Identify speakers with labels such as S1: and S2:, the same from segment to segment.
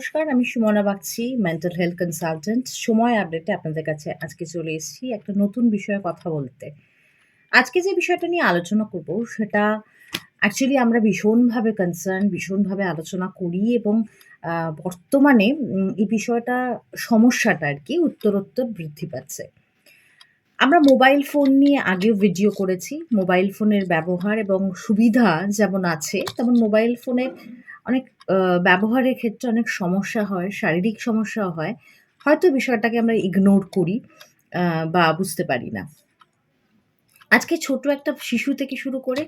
S1: নমস্কার, আমি Sumana Bagchi mental health consultant সময় আপডেটে আপনাদের কাছে আজকে চলে এসেছি একটা নতুন বিষয়ে কথা বলতে। আজকে যে বিষয়টা নিয়ে আলোচনা করব সেটা অ্যাকচুয়ালি আমরা ভীষণভাবে কনসার্ন ভীষণভাবে আলোচনা করি এবং বর্তমানে এই বিষয়টা, সমস্যাটা আর কি, উত্তরোত্তর বৃদ্ধি পাচ্ছে। আমরা মোবাইল ফোন নিয়ে আগেও ভিডিও করেছি। মোবাইল ফোনের ব্যবহার এবং সুবিধা যেমন আছে, তেমন মোবাইল ফোনের অনেক ব্যবহারের ক্ষেত্রে অনেক সমস্যা হয়, শারীরিক সমস্যা হয়। হয়তো বিষয়টাকে আমরা ইগনোর করি বা বুঝতে পারি না। আজকে ছোট একটা শিশু থেকে শুরু করে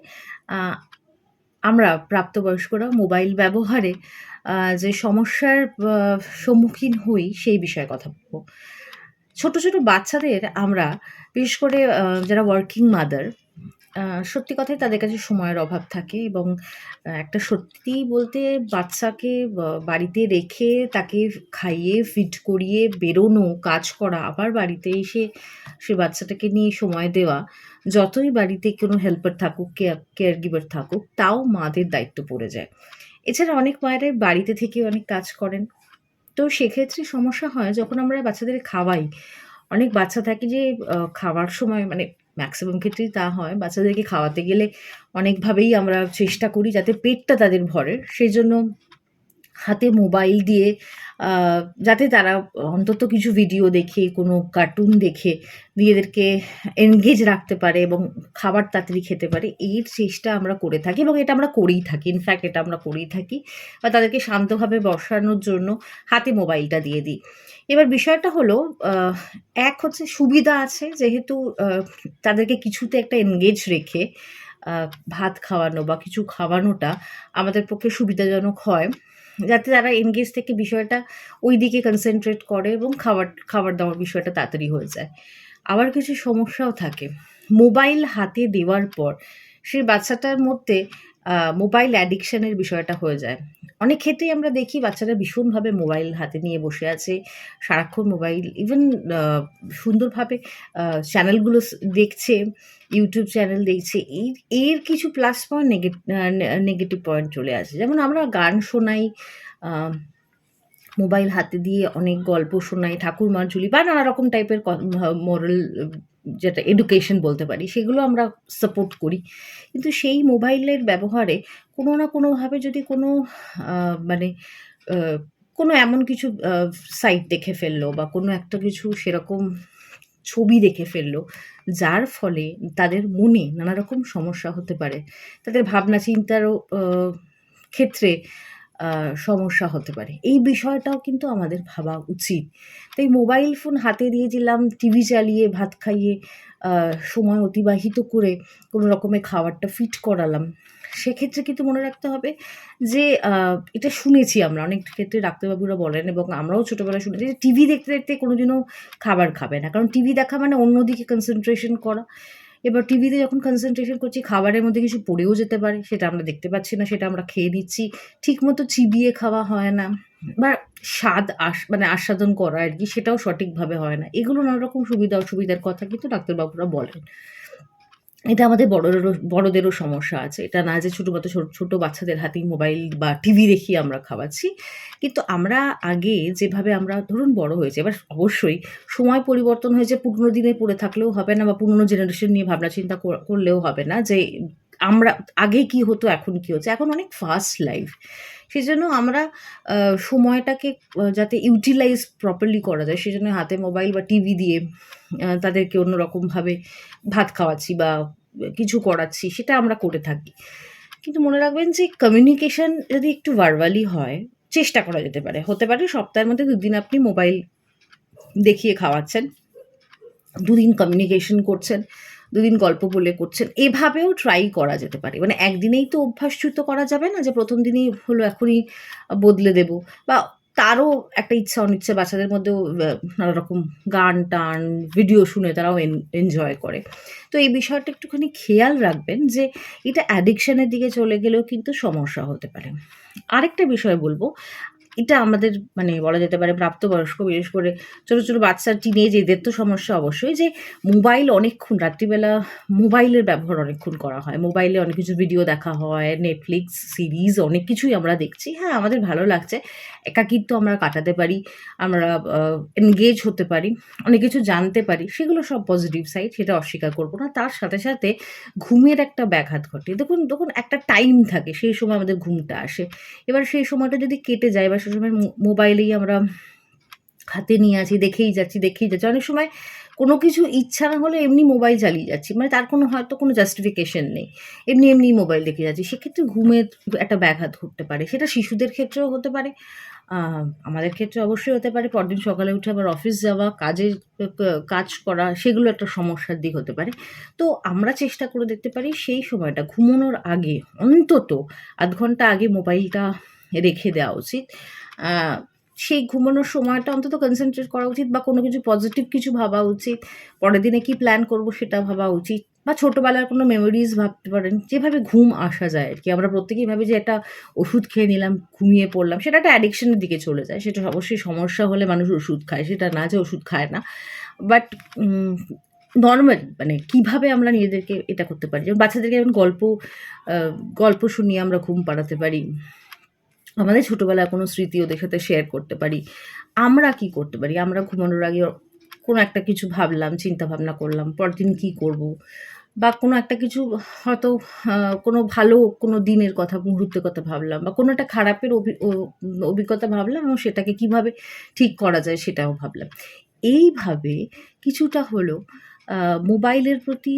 S1: আমরা প্রাপ্তবয়স্করা মোবাইল ব্যবহারে যে সমস্যার সম্মুখীন হই সেই বিষয়ে কথা বলব। ছোট ছোট বাচ্চাদের আমরা, বিশেষ করে যারা ওয়ার্কিং মাদার সত্যি কথাই তাদের কাছে সময়ের অভাব থাকে এবং একটা সত্যি বলতে বাচ্চাকে বাড়িতে রেখে তাকে খাইয়ে ফিট করিয়ে, বেরোনো, কাজ করা, আবার বাড়িতে এসে সে বাচ্চাটাকে নিয়ে সময় দেওয়া, যতই বাড়িতে কোনো হেল্পার থাকুক কেয়ার গিভার থাকুক, তাও মাদের দায়িত্ব পড়ে যায়। এছাড়া অনেক মায়েরা বাড়িতে থেকে অনেক কাজ করেন। তো সেক্ষেত্রে সমস্যা হয় যখন আমরা বাচ্চাদের খাওয়াই। অনেক বাচ্চা থাকে যে খাওয়ার সময় মানে ম্যাক্সিমাম ক্ষেত্রেই তা হয়। বাচ্চাদেরকে খাওয়াতে গেলে অনেকভাবেই আমরা চেষ্টা করি যাতে পেটটা তাদের ভরে সেই জন্য হাতে মোবাইল দিয়ে যাতে তারা অন্তত কিছু ভিডিও দেখে, কোনো কার্টুন দেখে, নিজেদেরকে এনগেজ রাখতে পারে এবং খাবার তাড়াতাড়ি খেতে পারে, এর চেষ্টা আমরা করে থাকি এবং এটা আমরা করেই থাকি। ইনফ্যাক্ট এটা আমরা করেই থাকি বা তাদেরকে শান্তভাবে বসানোর জন্য হাতে মোবাইলটা দিয়ে দিই। এবার বিষয়টা হলো এক হচ্ছে সুবিধা আছে, যেহেতু তাদেরকে কিছুতে একটা এনগেজ রেখে ভাত খাওয়ানো বা কিছু খাওয়ানোটা আমাদের পক্ষে সুবিধাজনক হয়। যাতে তারা এনগেজ থেকে বিষয়টা ওই দিকে কনসেন্ট্রেট করে এবং খাবার খাবার দাবার বিষয়টা তাড়াতাড়ি হয়ে যায়। আবার কিছু সমস্যাও থাকে। মোবাইল হাতে দেওয়ার পর সেই বাচ্চাটার মধ্যে মোবাইল অ্যাডিকশানের বিষয়টা হয়ে যায়। অনেক ক্ষেত্রেই আমরা দেখি বাচ্চারা ভীষণভাবে মোবাইল হাতে নিয়ে বসে আছে, সারাক্ষণ মোবাইল ইভেন সুন্দরভাবে চ্যানেলগুলো দেখছে ইউটিউব চ্যানেল দেখছে, এই, এর কিছু প্লাস পয়েন্ট নেগেটিভ পয়েন্ট চলে আসে। যেমন আমরা গান শোনাই মোবাইল হাতে দিয়ে অনেক গল্প শোনাই ঠাকুরমার ঝুলি বা নানা রকম টাইপের মোরাল যেটা এডুকেশন বলতে পারি, সেগুলো আমরা সাপোর্ট করি। কিন্তু সেই মোবাইলের ব্যবহারে কোনো না কোনোভাবে যদি কোনো মানে কোনো এমন কিছু সাইট দেখে ফেলল বা কোনো একটা কিছু সেরকম ছবি দেখে ফেলল, যার ফলে তাদের মনে নানা রকম সমস্যা হতে পারে। তাদের ভাবনা চিন্তারও ক্ষেত্রে সমস্যা হতে পারে। এই বিষয়টাও কিন্তু আমাদের ভাবা উচিত। তাই মোবাইল ফোন হাতে দিয়ে দিলাম টিভি চালিয়ে, ভাত খাইয়ে সময় অতিবাহিত করে কোনো রকমে খাবারটা ফিট করালাম। সেক্ষেত্রে কিন্তু মনে রাখতে হবে যে এটা শুনেছি আমরা। অনেক ক্ষেত্রে ডাক্তারবাবুরা বলেন এবং আমরাও ছোটোবেলায় শুনেছি যে টিভি দেখতে দেখতে কোনোদিনও খাবার খাবে না। কারণ টিভি দেখা মানে অন্যদিকে কনসেন্ট্রেশন করা। এবার টিভিতে যখন কনসেন্ট্রেশন করছি, খাবারের মধ্যে কিছু পড়েও যেতে পারে, সেটা আমরা দেখতে পাচ্ছি না, সেটা আমরা খেয়ে নিচ্ছি। ঠিকমতো চিবিয়ে খাওয়া হয় না। বা স্বাদ আস মানে আস্বাদন করা আর কি, সেটাও সঠিকভাবে হয় না। এগুলো নানা রকম সুবিধা অসুবিধার কথা কিন্তু ডাক্তারবাবুরা বলেন। এটা আমাদের বড়দেরও বড়দেরও সমস্যা আছে। এটা না যে ছোটো ছোটো ছোটো বাচ্চাদের হাতেই মোবাইল বা টিভি দেখিয়ে আমরা খাওয়াচ্ছি। কিন্তু আমরা আগে যেভাবে আমরা ধরুন বড় হয়েছে, এবার অবশ্যই সময় পরিবর্তন হয়েছে, পুরনো দিনে পড়ে থাকলেও হবে না বা পুরনো জেনারেশন নিয়ে ভাবনা চিন্তা করলেও হবে না যে আমরা, আগে কি হতো, এখন কি হচ্ছে? এখন অনেক ফাস্ট লাইফ সেজন্য আমরা সময়টাকে যাতে ইউটিলাইজ প্রপারলি করা যায়, সেজন্য হাতে মোবাইল বা টিভি দিয়ে তাদেরকে অন্যরকমভাবে ভাত খাওয়াচ্ছি বা কিছু করাচ্ছি, সেটা আমরা করে থাকি। কিন্তু মনে রাখবেন যে কমিউনিকেশন যদি একটু ভার্বালি হয়, চেষ্টা করা যেতে পারে। হতে পারে সপ্তাহের মধ্যে দুদিন আপনি মোবাইল দেখিয়ে খাওয়াচ্ছেন, দুদিন কমিউনিকেশন করছেন দুদিন গল্প বলে করছেন। এভাবেও ট্রাই করা যেতে পারে। মানে একদিনেই তো অভ্যাসচ্যুত করা যাবে না যে প্রথম দিনই হলো এখনই বদলে দেব। বা তারও একটা ইচ্ছা অনিচ্ছা, বাচ্চাদের মধ্যেও নানা রকম গান টান ভিডিও শুনে তারাও এনজয় করে। তো এই বিষয়টা একটুখানি খেয়াল রাখবেন যে এটা অ্যাডিকশানের দিকে চলে গেলেও কিন্তু সমস্যা হতে পারে। আরেকটা বিষয় বলব এটা আমাদের মানে বলা যেতে পারে প্রাপ্তবয়স্ক, বিশেষ করে ছোটো ছোটো বাচ্চা টিনেজ এদের তো সমস্যা অবশ্যই যে মোবাইল অনেকক্ষণ, রাত্রিবেলা মোবাইলের ব্যবহার অনেকক্ষণ করা হয়। মোবাইলে অনেক কিছু ভিডিও দেখা হয় নেটফ্লিক্স সিরিজ অনেক কিছুই আমরা দেখছি। হ্যাঁ আমাদের ভালো লাগছে। একাকিত্ব আমরা কাটাতে পারি, আমরা এনগেজ হতে পারি, অনেক কিছু জানতে পারি, সেগুলো সব পজিটিভ সাইড সেটা অস্বীকার করব না। তার সাথে সাথে ঘুমের একটা ব্যাঘাত ঘটে। দেখুন দেখুন একটা টাইম থাকে, সেই সময় আমাদের ঘুমটা আসে। এবার সেই সময়টা যদি কেটে যায় বা সেই সময় মোবাইলেই আমরা হাতে নিয়ে আছি দেখেই যাচ্ছি দেখেই যাচ্ছি। অনেক সময় কোনো কিছু ইচ্ছা না হলে এমনি মোবাইল চালিয়ে যাচ্ছি। মানে তার কোনো হয়তো কোনো জাস্টিফিকেশন নেই। এমনি এমনি মোবাইল দেখে যাচ্ছি। সেক্ষেত্রে ঘুমের একটা ব্যাঘাত ঘটতে পারে। সেটা শিশুদের ক্ষেত্রেও হতে পারে আমাদের ক্ষেত্রে অবশ্যই হতে পারে। পরদিন সকালে উঠে আবার অফিস যাওয়া, কাজের ক- কাজ করা, সেগুলো একটা সমস্যার দিক হতে পারে। তো আমরা চেষ্টা করে দেখতে পারি, সেই সময়টা ঘুমানোর আগে অন্তত আধ ঘণ্টা আগে মোবাইলটা রেখে দেওয়া উচিত। সেই ঘুমানোর সময়টা অন্তত কনসেন্ট্রেট করা উচিত বা কোনো কিছু পজিটিভ কিছু ভাবা উচিত। পরের দিনে কি প্ল্যান করব সেটা ভাবা উচিত বা ছোটোবেলার কোনো মেমোরিজ ভাবতে পারেন, যেভাবে ঘুম আসা যায় আর কি আমরা প্রত্যেকেই ভাবি যে একটা ওষুধ খেয়ে নিলাম, ঘুমিয়ে পড়লাম, সেটা একটা অ্যাডিকশনের দিকে চলে যায়। সেটা অবশ্যই সমস্যা হলে মানুষ ওষুধ খায়, সেটা না যে ওষুধ খায় না। বাট নর্মাল মানে কীভাবে আমরা নিজেদেরকে এটা করতে পারি? যেমন বাচ্চাদেরকে যেমন গল্প গল্প শুনিয়ে আমরা ঘুম পাড়াতে পারি। আমাদের ছোটোবেলার কোনো স্মৃতি ওদের সাথে শেয়ার করতে পারি। আমরা কি করতে পারি? আমরা ঘুমানোর আগে কোনো একটা কিছু ভাবলাম চিন্তা ভাবনা করলাম পরের দিন কী করব? বা কোনো একটা কিছু হয়তো কোনো ভালো কোনো দিনের কথা, মুহূর্তের কথা ভাবলাম বা কোনো একটা খারাপের অভি- অভিজ্ঞতা ভাবলাম এবং সেটাকে কীভাবে ঠিক করা যায় সেটাও ভাবলাম। এইভাবে কিছুটা হলো মোবাইলের প্রতি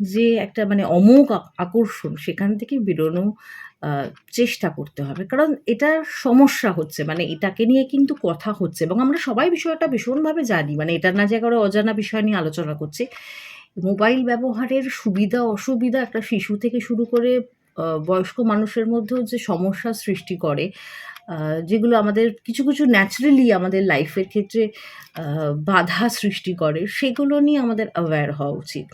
S1: যে একটা মানে অমোঘ আকর্ষণ, সেখান থেকে বেরোনো চেষ্টা করতে হবে। কারণ এটার সমস্যা হচ্ছে মানে এটাকে নিয়ে কিন্তু কথা হচ্ছে এবং আমরা সবাই বিষয়টা ভীষণভাবে জানি। মানে এটা না যে একেবারে অজানা বিষয় নিয়ে আলোচনা করছি। মোবাইল ব্যবহারের সুবিধা, অসুবিধা একটা শিশু থেকে শুরু করে বয়স্ক মানুষের মধ্যেও যে সমস্যা সৃষ্টি করে যেগুলো আমাদের কিছু কিছু ন্যাচারালি আমাদের লাইফের ক্ষেত্রে বাধা সৃষ্টি করে, সেগুলো নিয়ে আমাদের অ্যাওয়্যার হওয়া উচিত।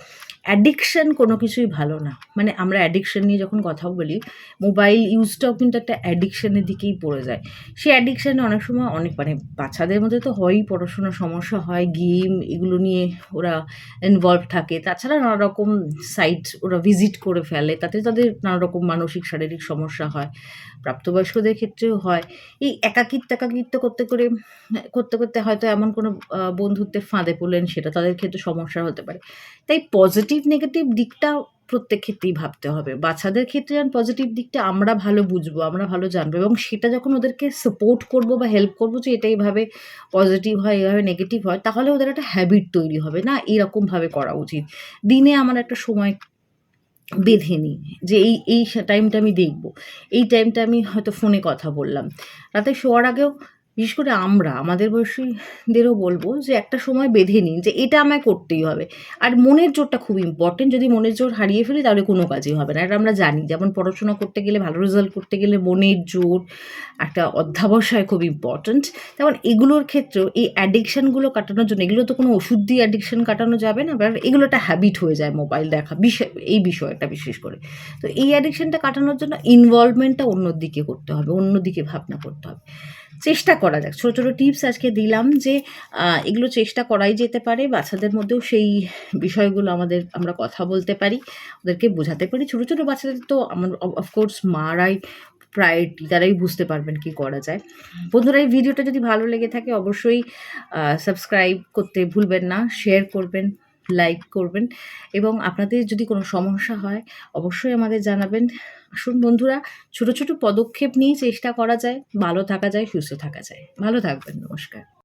S1: অ্যাডিকশান কোনো কিছুই ভালো না। মানে আমরা অ্যাডিকশান নিয়ে যখন কথা বলি মোবাইল ইউজটাও কিন্তু একটা অ্যাডিকশানের দিকেই পড়ে যায়। সেই অ্যাডিকশানে অনেক সময় অনেক মানে বাচ্চাদের মধ্যে তো হয়ই পড়াশোনার সমস্যা হয় গেম এগুলো নিয়ে ওরা ইনভলভ থাকে। তাছাড়া নানা রকম সাইট ওরা ভিজিট করে ফেলে, তাতে তাদের নানা রকম মানসিক, শারীরিক সমস্যা হয়। প্রাপ্তবয়স্কদের ক্ষেত্রেও হয়। এই একাকিত্ব একাকিত্ব করতে করে, করতে করতে হয়তো এমন কোনো বন্ধুত্বের ফাঁদে পড়লেন সেটা তাদের ক্ষেত্রে সমস্যা হতে পারে। তাই পজিটিভ নেগেটিভ দিকটা প্রত্যেক ক্ষেত্রেই ভাবতে হবে। বাচ্চাদের ক্ষেত্রে যেন পজিটিভ দিকটা আমরা ভালো বুঝব, আমরা ভালো জানব এবং সেটা যখন ওদেরকে সাপোর্ট করব বা হেল্প করব যে এটা এইভাবে পজিটিভ হয়, এইভাবে নেগেটিভ হয়, তাহলে ওদের একটা হ্যাবিট তৈরি হবে। না, এরকমভাবে করা উচিত। দিনে আমার একটা সময় বেঁধে নিই, যে এই এই টাইমটা আমি দেখব। এই টাইমটা আমি হয়তো ফোনে কথা বললাম। রাতে শোয়ার আগেও বিশেষ করে আমরা, আমাদের বয়সীদেরও বলব যে একটা সময় বেঁধে নিন যে এটা আমায় করতেই হবে। আর মনের জোরটা খুব ইম্পর্টেন্ট যদি মনের জোর হারিয়ে ফেলি তাহলে কোনো কাজই হবে না। এটা আমরা জানি, যেমন পড়াশোনা করতে গেলে, ভালো রেজাল্ট করতে গেলে মনের জোর একটা অধ্যাবসায় খুব ইম্পর্ট্যান্ট তেমন এগুলোর ক্ষেত্রেও এই অ্যাডিকশানগুলো কাটানোর জন্য, এগুলো তো কোনো ওষুধ দিয়ে অ্যাডিকশান কাটানো যাবে না বাট এগুলো একটা হ্যাবিট হয়ে যায় মোবাইল দেখা বিষয় এই বিষয়টা বিশেষ করে। তো এই অ্যাডিকশানটা কাটানোর জন্য ইনভলভমেন্টটা অন্যদিকে করতে হবে, অন্যদিকে ভাবনা করতে হবে। চেষ্টা করা যাক। ছোটো ছোটো টিপস আজকে দিলাম যে এগুলো চেষ্টা করাই যেতে পারে, বাচ্চাদের মধ্যেও সেই বিষয়গুলো আমাদের, আমরা কথা বলতে পারি, ওদেরকে বোঝাতে পারি। ছোটো ছোটো বাচ্চাদের তো আমার অফকোর্স মারাই প্রায়োরিটি তারাই বুঝতে পারবেন কি করা যায়। বন্ধুরা, এই ভিডিওটা যদি ভালো লেগে থাকে, অবশ্যই সাবস্ক্রাইব করতে ভুলবেন না শেয়ার করবেন। লাইক করবেন এবং আপনাদের যদি কোনো সমস্যা হয়, অবশ্যই আমাদের জানাবেন। আসুন বন্ধুরা, ছোট ছোট পদক্ষেপ নিয়ে চেষ্টা করা যায়, ভালো থাকা যায়, সুস্থ থাকা যায়। ভালো থাকবেন, নমস্কার।